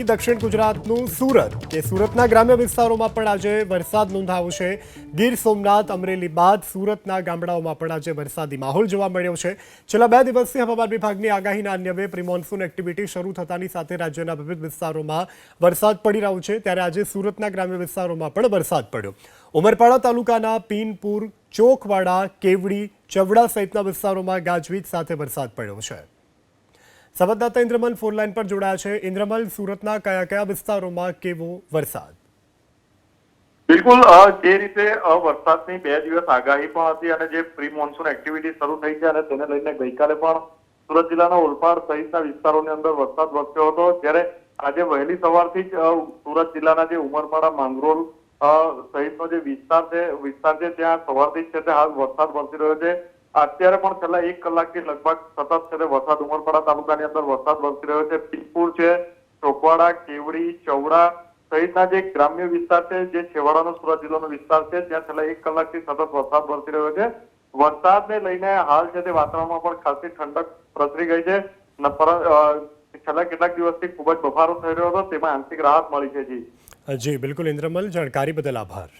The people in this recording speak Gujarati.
નહીં દક્ષિણ ગુજરાતનું સુરત, કે સુરતના ગ્રામ્ય વિસ્તારોમાં પણ આજે વરસાદ નોંધાયો છે. ગીર સોમનાથ, અમરેલી બાદ સુરતના ગામડાઓમાં પણ આજે વરસાદી માહોલ જોવા મળ્યો છે. છેલ્લા બે દિવસથી હવામાન વિભાગની આગાહીના અન્યવે પ્રિમોન્સૂન એક્ટિવિટી શરૂ થતાની સાથે રાજ્યના વિવિધ વિસ્તારોમાં વરસાદ પડી રહ્યો છે. ત્યારે આજે સુરતના ગ્રામ્ય વિસ્તારોમાં પણ વરસાદ પડ્યો. ઉમરપાડા તાલુકાના પીનપુર ચોકવાડા કેવડી, ચવડા સહિતના વિસ્તારોમાં ગાજવીજ સાથે વરસાદ પડ્યો છે. સંવાદદાતા ઇન્દ્રમલ ફોનલાઈન પર જોડાયા છે. ઇન્દ્રમલ, સુરતના કયા કયા વિસ્તારોમાં કેવો વરસાદ? બિલકુલ જે રીતે વરસાદની બે દિવસ આગાહી પણ હતી અને જે પ્રી મોન્સૂન એક્ટિવિટી શરૂ થઈ છે અને તેને લઈને ગઈકાલે પણ સુરત જિલ્લાના ઓલપાડ સહિતના વિસ્તારોની અંદર વરસાદ વરસ્યો હતો. ત્યારે આજે વહેલી સવારથી જ સુરત જિલ્લાના જે ઉમરપાડા, માંગરોળ સહિતનો જે વિસ્તાર છે વિસ્તાર છે, ત્યાં સવારથી જ છે હાલ વરસાદ વરસી રહ્યો છે. અત્યારે પણ છેલ્લા એક કલાકથી લગભગ સતત છે વરસાદ ઉમરપાડા તાલુકાની અંદર વરસાદ વરસી રહ્યો છે. પીપુર છે, ચોકવાડા, કેવડી, ચૌડા સહિતના જે ગ્રામ્ય વિસ્તાર છે, જે છેવાડાનો સુરત જિલ્લાનો વિસ્તાર છે, ત્યાં છેલ્લા એક કલાકથી સતત વરસાદ વરસી રહ્યો છે. વરસાદને લઈને હાલ છે તે વાતાવરણમાં પણ ખાસી ઠંડક પ્રસરી ગઈ છે. છેલ્લા કેટલાક દિવસથી ખૂબ જ બફારો થઈ રહ્યો હતો, તેમાં આંશિક રાહત મળી છે જી, બિલકુલ ઇન્દ્રમલ, જાણકારી બદલ આભાર.